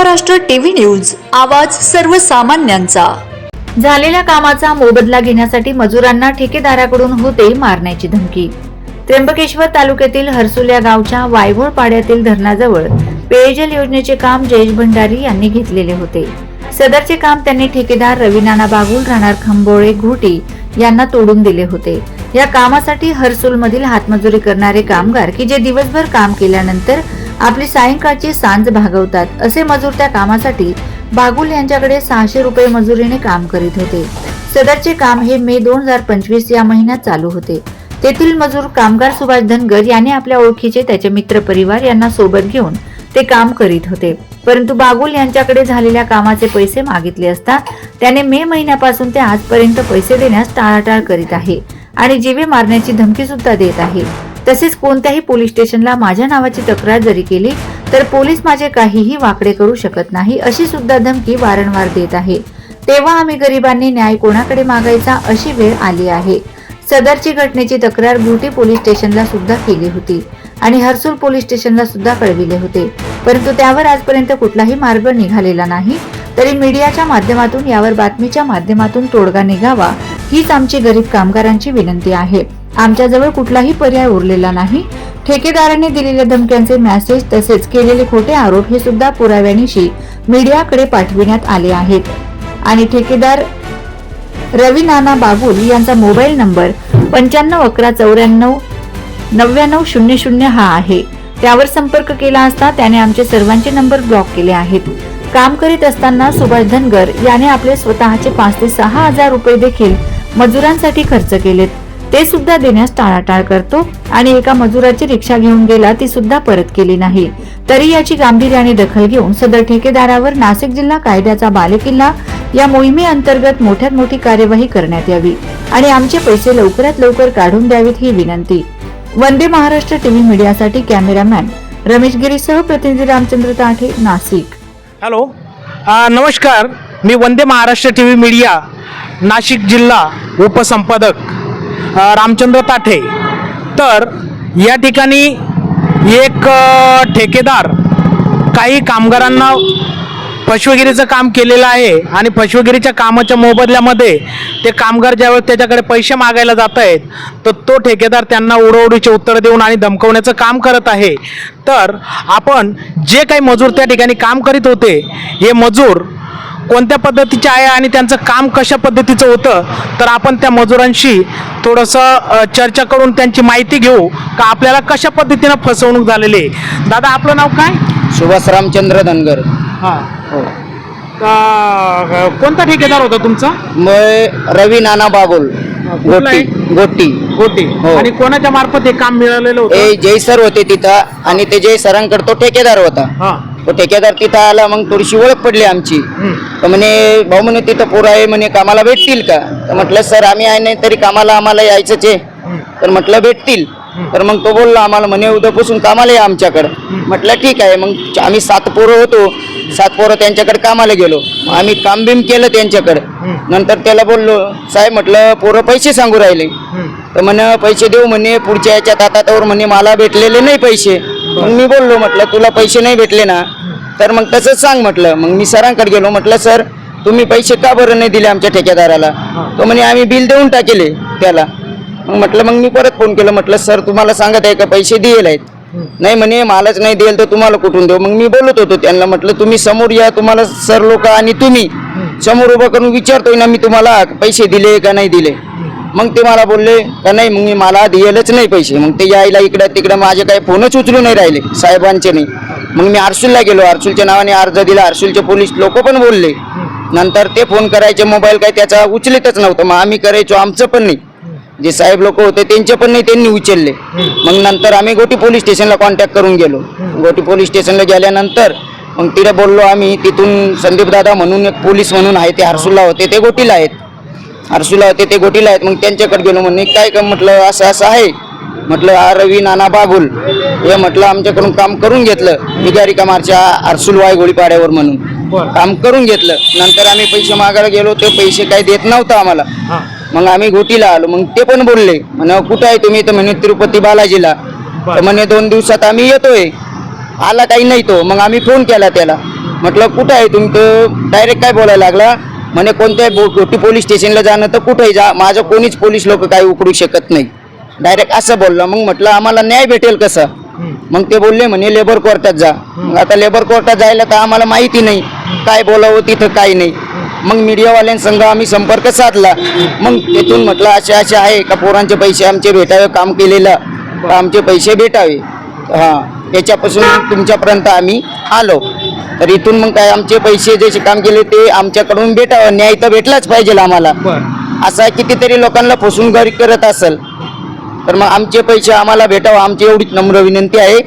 Maharashtra TV news आवाज सर्वसामान्यांचा. झालेल्या कामाचा मोबदला घेण्यासाठी मजुरांना ठेकेदाराकडून होते मारण्याची धमकी. त्र्यंबकेश्वर तालुक्यातील हरसुल्या गावच्या वायघोळ पाड्यातील धरणाजवळ पेयजल योजनेचे काम जयेश भंडारी यांनी घेतलेले होते. सदरचे काम त्यांनी ठेकेदार रवीनाना बागुल राहणार खंबोळे घोटी यांना तोडून दिले होते. या कामासाठी हरसूल मधील हातमजुरी करणारे कामगार की जे दिवसभर काम केल्यानंतर आपली सायंकाळची सांज भागवतात असे मजूर त्या कामासाठी बागुल यांच्याकडे सहाशे रुपये मजुरीने काम करीत होते. सदरचे काम हे मे दोन हजार पंचवीस या महिन्यात चालू होते. तेथील मजूर कामगार सुभाष धनगर याने आपल्या ओळखीचे त्याचे मित्र परिवार यांना सोबत घेऊन ते काम करीत होते. परंतु बागुल यांच्याकडे झालेल्या कामाचे पैसे मागितले असता त्याने मे महिन्यापासून ते आजपर्यंत पैसे देण्यास टाळाटाळ करीत आहे. आणि जीवे मारण्याची धमकी सुद्धा देत आहे. तसेच कोणत्याही पोलीस स्टेशनला माझ्या नावाची तक्रार जरी केली तर पोलीस माझे काहीही वाकडे करू शकत नाही अशी सुद्धा धमकी वारंवार देत आहे. तेव्हा आम्ही गरिबांनी न्याय कोणाकडे मागायचा अशी वेळ आली आहे. सदरची घटनेची तक्रार ब्युटी पोलीस स्टेशनला सुद्धा केली होती आणि हर्सूल पोलीस स्टेशनला सुद्धा कळविले होते. परंतु त्यावर आजपर्यंत कुठलाही मार्ग निघालेला नाही. तरी मीडियाच्या माध्यमातून यावर बातमीच्या माध्यमातून तोडगा निघावा हीच आमची गरीब कामगारांची विनंती आहे. आमच्याजवळ कुठलाही पर्याय उरलेला नाही. ठेकेदाराने दिलेल्या धमक्यांचे मेसेज तसेच केलेले खोटे आरोप हे सुद्धा पुराव्यानिशी मीडियाकडे पाठविण्यात आले आहेत. आणि ठेकेदार रवी नाना बागुल यांचा मोबाईल नंबर पंच्याण्णव अकरा चौऱ्याण्णव नव्याण्णव शून्य शून्य हा आहे. त्यावर संपर्क केला असता त्याने आमचे सर्वांचे नंबर ब्लॉक केले आहेत. काम करीत असताना सुभाष धनगर याने आपले स्वतःचे पाच ते सहा हजार रुपये देखील मजुरांसाठी खर्च केलेत. ते सुद्धा देण्यास टाळाटाळ करतो आणि एका मजुराची रिक्षा घेऊन गेला ती सुद्धा परत केली नाही. तरी याची गांभीर्याने दखल घेऊन सदर ठेकेदारावर नाशिक जिल्हा कायद्याचा बालेकिल्ला या मोहिमेअंतर्गत मोठ्यात मोठी कार्यवाही करण्यात यावी आणि आमचे पैसे लवकरात लवकर काढून द्यावेत ही विनंती. वंदे महाराष्ट्र टीव्ही मीडियासाठी कॅमेरामॅन रमेश गिरीसह प्रतिनिधी रामचंद्र ताठे नाशिक. हॅलो. नमस्कार. मी Vande Maharashtra T V media Nashik जिल्हा उपसंपादक रामचंद्र ताठे. तर या ठिकाणी एक ठेकेदार काही कामगारांना पशुगिरीचं काम केलेलं आहे आणि पशुगिरीच्या कामाच्या मोबदल्यामध्ये ते कामगार ज्यावेळेस त्याच्याकडे पैसे मागायला जात आहेत तर तो ठेकेदार त्यांना उडवडीचे उत्तर देऊन आणि धमकवण्याचं काम करत आहे. तर आपण जे काही मजूर त्या ठिकाणी काम करीत होते हे मजूर कोणत्या पद्धतीचे आहे आणि त्यांचं काम कशा पद्धतीचं होतं तर आपण त्या मजुरांशी थोडंसं चर्चा करून त्यांची माहिती घेऊ का आपल्याला कशा पद्धतीनं फसवणूक झालेली आहे. दादा आपलं नाव काय? सुभाष रामचंद्र धनगर. हां. हो कोणता ठेकेदार होता तुमचा? मग रवी नाना बागुल. गोटी? गोटी. गोटी. हो. आणि कोणाच्या मार्फत हे काम मिळालेलं होतं? जय सर होते तिथं. आणि ते जय सरांकडे तो ठेकेदार होता. ठेकेदार तिथं आला मग थोडीशी ओळख पडली आमची. तर म्हणे भाऊ म्हणे तिथं पोरं आहे म्हणे कामाला भेटतील का? तर म्हटलं सर आम्ही आहे नाही तरी कामाला आम्हाला यायचंच आहे. तर म्हटलं भेटतील. तर मग तो बोलला आम्हाला म्हणे उद्यापासून कामाला या आमच्याकडं. म्हटलं ठीक आहे. मग आम्ही सात पोरं होतो. सात पोरं त्यांच्याकडे कामाला गेलो. मग आम्ही काम बिम केलं त्यांच्याकडे. नंतर त्याला बोललो साहेब म्हटलं पोरं पैसे सांगू राहिले. तर म्हणे पैसे देऊ म्हणे पुढच्या याच्यात आता त्यावर म्हणे मला भेटलेले नाही पैसे. मग मी बोललो म्हटलं तुला पैसे नाही भेटले ना. तर मग तसंच सांग म्हटलं. मग मी सरांकडे गेलो म्हटलं सर तुम्ही पैसे का बरं नाही दिले आमच्या ठेकेदाराला? तो म्हणे आम्ही बिल देऊन टाकेले त्याला. मग म्हटलं मग मी परत फोन केलं म्हटलं सर तुम्हाला सांगत आहे का पैसे दिले आहेत? नाही म्हणे मलाच नाही देईल तर तुम्हाला कुठून देऊ? मग मी बोलत होतो त्यांना म्हटलं तुम्ही समोर या तुम्हाला सर लोक आणि तुम्ही समोर उभं करून विचारतोय ना मी तुम्हाला पैसे दिले का नाही दिले? मग ते मला बोलले का नाही मग मी मला दिलेच नाही पैसे. मग ते यायला इकडं तिकडं माझे काही फोनच उचलू नाही राहिले साहेबांचे नाही. मग मी आरसूलला गेलो. आरसूलच्या नावाने अर्ज दिला. आरसूलचे पोलीस लोक पण बोलले. नंतर ते फोन करायचे. मोबाईल काय त्याचा उचलतच नव्हतं. मग आम्ही करायचो. आमचं पण नाही. जे साहेब लोक होते त्यांचे पण नाही. त्यांनी उचलले. मग नंतर आम्ही गोटी पोलीस स्टेशनला कॉन्टॅक्ट करून गेलो. गोटी पोलीस स्टेशनला गेल्यानंतर मग तिथे बोललो आम्ही. तिथून संदीप दादा म्हणून एक पोलीस म्हणून आहे ते हर्सूला होते. ते गोटीला आहेत. हर्सूला होते ते गोटीला आहेत. मग त्यांच्याकडे गेलो. म्हणे काय काय म्हटलं असं असं आहे. म्हटलं रवी नाना बागुल. हे म्हटलं आमच्याकडून काम करून घेतलं. बिगारी कामारच्या हरसूल वाय गोळीपाड्यावर म्हणून. काम करून घेतलं. नंतर आम्ही पैसे मागायला गेलो ते पैसे काही देत नव्हतं आम्हाला. मग आम्ही घोटीला आलो. मग ते पण बोलले म्हणे कुठं आहे तुम्ही? तर म्हणे तिरुपती बालाजीला. तर म्हणे दोन दिवसात आम्ही येतोय. आला काही नाही तो. मग आम्ही फोन केला त्याला. म्हटलं कुठं आहे तुम्ही? तर डायरेक्ट काय बोलायला लागला? म्हणे कोणत्या गोटी पोलीस स्टेशनला जाणं तर कुठंही जा. माझं कोणीच पोलीस लोक काही उकडू शकत नाही. डायरेक्ट असं बोललं. मग म्हटलं आम्हाला न्याय भेटेल कसं? मग ते बोलले म्हणे लेबर कोर्टात जा. मग आता लेबर कोर्टात जायला तर आम्हाला माहिती नाही. काय बोलावं तिथं काय नाही. मग मीडियावाल्यांसंग आम्ही संपर्क साधला. मग तिथून म्हटलं असे असे आहे का पोरांचे पैसे? आमचे भेटावे काम केलेलं. आमचे पैसे भेटावे. हां. त्याच्यापासून तुमच्यापर्यंत आम्ही आलो. तर इथून मग काय आमचे पैसे जे काम केले ते आमच्याकडून भेटावं. न्याय तर भेटलाच पाहिजे आम्हाला. असा कितीतरी लोकांना फसवून गरी करत असेल. तर मग आमचे पैसे आम्हाला भेटावं आमची एवढीच नम्र विनंती आहे.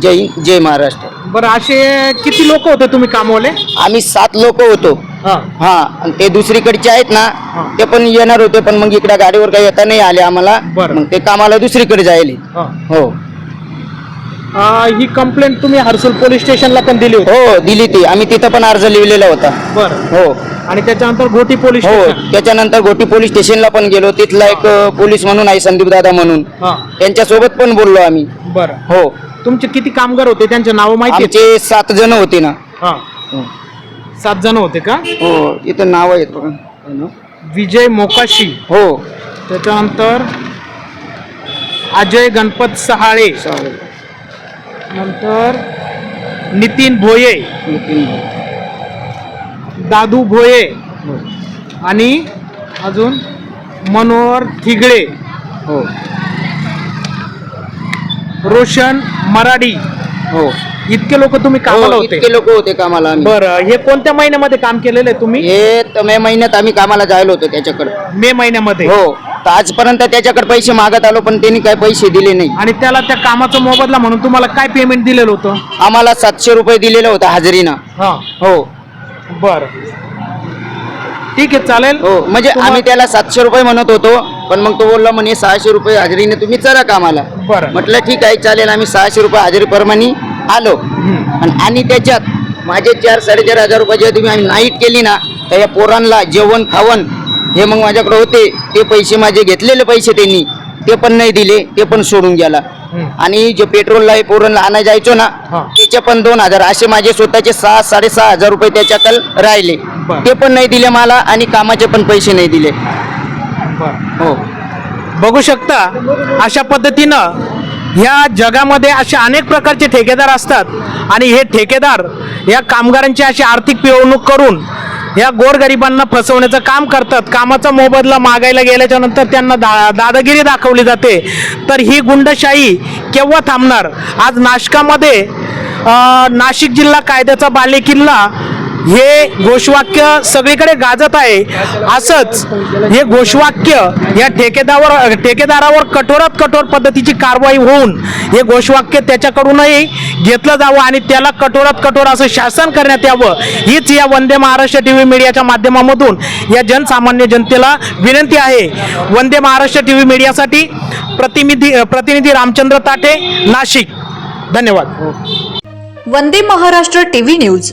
जय हिंद जय महाराष्ट्र. बरं असे किती लोक होते तुम्ही कामवाले? आम्ही सात लोक होतो. हा. हा आणि ते दुसरीकडचे आहेत हा. ना ते पण येणार होते पण मग इकडे गाडीवर काही येता नाही आले आम्हाला. बरं. मग ते कामाला दुसरीकडे जायले. हा. हो. आ, ही कंप्लेंट तुम्ही हर्सुल पोलीस स्टेशनला पण दिली होती? हो दिली ती. आम्ही तिथं पण अर्ज लिहिलेला होता. बरं. हो. आणि त्याच्यानंतर घोटी पोलीस हो स्टेशन. त्याच्यानंतर गोटी पोलीस स्टेशनला पण गेलो. तिथला एक अ, पोलीस म्हणून आहे संदीप दादा म्हणून. हा. त्यांच्यासोबत पण बोललो आम्ही. बरं. हो. तुमचे किती कामगार होते? त्यांचे नाव माहिती आहेत? आमचे सात जण होते ना. हा. सात जण होते का? हो इथं नाव आहेत बघा. विजय मोकाशी. हो. त्याच्यानंतर अजय गणपत सहाळे. चालेल. नंतर नितीन भोये. नितीन. दादू भोये हो. आणि अजून मनोहर थिगळे. हो. रोशन मराडी. हो. इतके लोक तुम्ही कामाला हो, होते. इतके लोक होते कामाला आम्ही. बरं हे कोणत्या महिन्यामध्ये काम केलेलं आहे तुम्ही? हे तर मे महिन्यात आम्ही कामाला जायलो होतो त्याच्याकडे. मे महिन्यामध्ये? हो. तर आजपर्यंत त्याच्याकडे पैसे मागत आलो पण त्यांनी काय पैसे दिले नाही. आणि त्याला त्या कामाचा मोबदला म्हणून तुम्हाला काय पेमेंट दिलेलं होतं? आम्हाला सातशे रुपये दिलेलं होतं हजेरीनं. हा. हो. बर. ठीक आहे चालेल. हो म्हणजे तुम्हा- आम्ही त्याला सातशे रुपये म्हणत होतो पण मग तो बोलला म्हणे सहाशे रुपये हजेरीने तुम्ही चला कामाला. बरं. म्हटलं ठीक आहे चालेल आम्ही सहाशे रुपये हजेरीप्रमाणे आलो. हम्म. आणि- आणि त्याच्यात माझे चार साडेचार हजार रुपये जेव्हा तुम्ही आम्ही नाईट केली ना तर या पोरांना जेवण खावण हे मग माझ्याकडे होते. ते पैसे माझे घेतलेले पैसे त्यांनी. ते पण नाही दिले ते पण सोडून गेला. आणि जे पेट्रोलला पोरांना आणायला जायचो ना. त्याचे पण दोन हजार असे माझे स्वतःचे सहा साडेसहा हजार रुपये त्याच्याकल राहिले बरं. ते पण नाही दिले मला आणि कामाचे पण पैसे नाही दिले हो बघू शकता अशा पद्धतीनं ह्या जगामध्ये असे अनेक प्रकारचे ठेकेदार असतात आणि हे ठेकेदार या कामगारांची अशी आर्थिक पिळवणूक करून या गोरगरिबांना फसवण्याचं काम करतात. कामाचा मोबदला मागायला गेल्याच्यानंतर त्यांना दा दादागिरी दाखवली जाते. तर ही गुंडशाही केव्हा थांबणार? आज नाशकामध्ये नाशिक जिल्हा कायद्याचा बालेकिल्ला हे घोषवाक्य सगळीकडे गाजत आहे. असंच हे घोषवाक्य या ठेकेदारावर ठेकेदारावर कठोरात कठोर पद्धतीची कारवाई होऊन हे घोषवाक्य त्याच्याकडूनही घेतलं जावं आणि त्याला कठोरात कठोर असं शासन करण्यात यावं. हीच या वंदे महाराष्ट्र टी व्ही मीडियाच्या माध्यमामधून या जनसामान्य जनतेला विनंती आहे. वंदे महाराष्ट्र टी व्ही मीडियासाठी प्रतिनिधी प्रतिनिधी रामचंद्र ताटे नाशिक. धन्यवाद. Vande Maharashtra T V news.